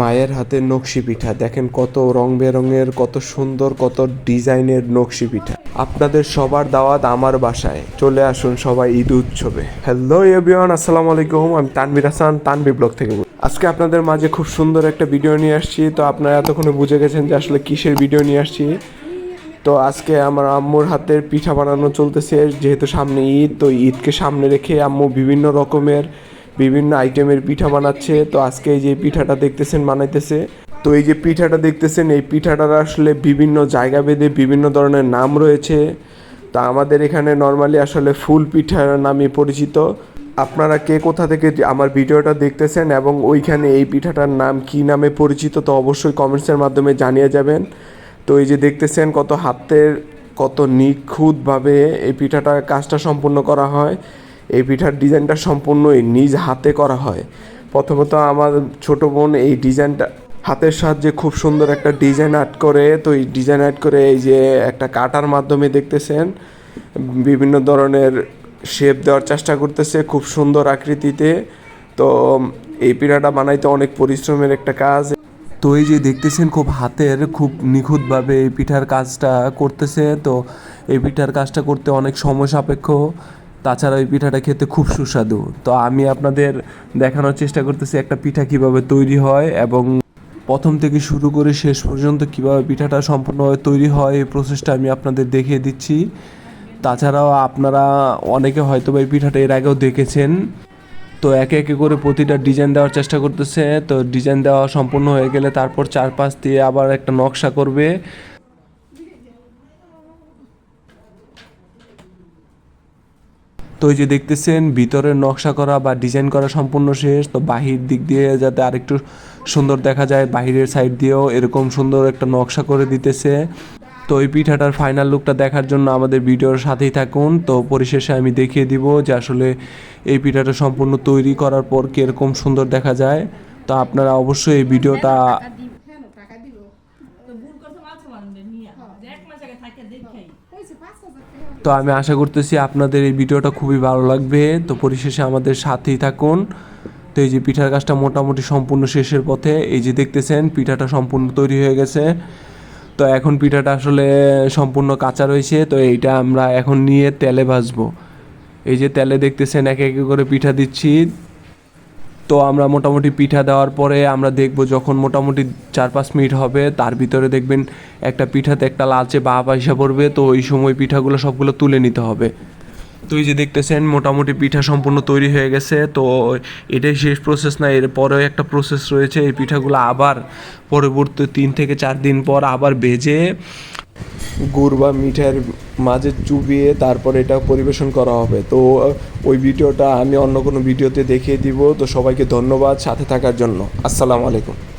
মায়ের হাতের নকশি পিঠা। দেখেন কত রং বেরঙের কত সুন্দর, কত ডিজাইনের নকশি পিঠা। আপনাদের সবার দাওয়াত আমার বাসায়। চলে আসুন সবাই ঈদ উৎসবে। হ্যালো এভরিওয়ান আসসালামু আলাইকুম, আমি তানবির হাসান তানবি ব্লগ থেকে আজকে আপনাদের মাঝে খুব সুন্দর একটা ভিডিও নিয়ে আসছি। তো আপনারা এতক্ষণে বুঝে গেছেন যে আসলে কিসের ভিডিও নিয়ে আসছি। তো আজকে আমার আম্মুর হাতের পিঠা বানানো চলতেছে, যেহেতু সামনে ঈদ, তো ঈদকে সামনে রেখে আম্মু বিভিন্ন রকমের বিভিন্ন আইটেমের পিঠা বানাচ্ছে। তো আজকে এই যে পিঠাটা দেখতেছেন, বানাইতেছে। তো এই যে পিঠাটা দেখতেছেন, এই পিঠাটার আসলে বিভিন্ন জায়গা ভেদে বিভিন্ন ধরনের নাম রয়েছে। তা আমাদের এখানে নর্মালি আসলে ফুল পিঠা নামে পরিচিত। আপনারা কে কোথা থেকে আমার ভিডিওটা দেখতেছেন এবং ওইখানে এই পিঠাটার নাম কি নামে পরিচিত, তো অবশ্যই কমেন্টসের মাধ্যমে জানিয়ে যাবেন। তো এই যে দেখতেছেন কত হাতের, কত নিখুঁতভাবে এই পিঠাটার কাজটা সম্পূর্ণ করা হয়। এই পিঠার ডিজাইনটা সম্পূর্ণই নিজ হাতে করা হয়। প্রথমত আমার ছোট বোন এই ডিজাইনটা হাতের সাহায্যে খুব সুন্দর একটা ডিজাইন আর্ট করে, তো এই ডিজাইন আর্ট করে এই যে একটা কাটার মাধ্যমে দেখতেছেন, বিভিন্ন ধরনের শেপ দেওয়ার চেষ্টা করতেছে খুব সুন্দর আকৃতিতে। তো এই পিঠাটা বানাইতে অনেক পরিশ্রমের একটা কাজ। তো এই যে দেখতেছেন খুব হাতের, খুব নিখুঁতভাবে এই পিঠার কাজটা করতেছে, তো এই পিঠার কাজটা করতে অনেক সময় সাপেক্ষ। তাছাড়া ওই পিঠাটা খেতে খুব সুস্বাদু। তো আমি আপনাদের দেখানোর চেষ্টা করতেছি একটা পিঠা কীভাবে তৈরি হয় এবং প্রথম থেকে শুরু করে শেষ পর্যন্ত কীভাবে পিঠাটা সম্পূর্ণভাবে তৈরি হয় এই প্রসেসটা আমি আপনাদের দেখিয়ে দিচ্ছি। তাছাড়াও আপনারা অনেকে হয়তো এই পিঠাটা এর আগেও দেখেছেন। তো একে একে করে প্রতিটা ডিজাইন দেওয়ার চেষ্টা করতেছে। তো ডিজাইন দেওয়া সম্পূর্ণ হয়ে গেলে তারপর চারপাশ দিয়ে আবার একটা নকশা করবে। তো এই যে দেখতেছেন ভিতরের নকশা করা বা ডিজাইন করা সম্পূর্ণ শেষ। তো বাহির দিক দিয়ে যাতে আরেকটু সুন্দর দেখা যায়, বাহিরের সাইড দিয়েও এরকম সুন্দর একটা নকশা করে দিতেছে। তো এই পিঠাটার ফাইনাল লুকটা দেখার জন্য আমাদের ভিডিওর সাথেই থাকুন। তো পরিশেষে আমি দেখিয়ে দিব যে আসলে এই পিঠাটা সম্পূর্ণ তৈরি করার পর কীরকম সুন্দর দেখা যায়। তো আপনারা অবশ্যই এই ভিডিওটা টাকা দিব কেন টাকা দিব তো ভুল করছে মাঝে মাঝে নিয়ে যে এক মাস আগে থাকে দেখাই হয়েছে পাঁচ হাজার টাকা তো আমি আশা করতেছি আপনাদের এই ভিডিওটা খুবই ভালো লাগবে। তো পরিশেষে আমাদের সাথেই থাকুন। তো এই যে পিঠার কাজটা মোটামুটি সম্পূর্ণ শেষের পথে, এই যে দেখতেছেন, পিঠাটা সম্পূর্ণ তৈরি হয়ে গেছে। তো এখন পিঠাটা আসলে সম্পূর্ণ কাঁচা রয়েছে, তো এইটা আমরা এখন নিয়ে তেলে ভাজবো। এই যে তেলে দেখতেছেন, একে একে করে পিঠা দিচ্ছি। তো আমরা মোটামুটি পিঠা দেওয়ার পরে আমরা দেখব যখন মোটামুটি চার পাঁচ মিনিট হবে, তার ভিতরে দেখবেন একটা পিঠাতে একটা লালচে বা পয়সা পড়বে, তো ওই সময় পিঠাগুলো সবগুলো তুলে নিতে হবে। তো এই যে দেখতেছেন, মোটামুটি পিঠা সম্পূর্ণ তৈরি হয়ে গেছে, তো এটাই শেষ প্রসেস না, এর পরেও একটা প্রসেস রয়েছে, এই পিঠাগুলো আবার পরবর্তী তিন থেকে চার দিন পর আবার ভেজে গুড় বা মিঠাইয়ের মাঝে চুবিয়ে তারপর এটা পরিবেশন করা হবে। তো, ওই ভিডিওটা আমি অন্য কোনো ভিডিওতে দেখিয়ে দিব। তো সবাইকে ধন্যবাদ সাথে থাকার জন্য। আসসালামু আলাইকুম।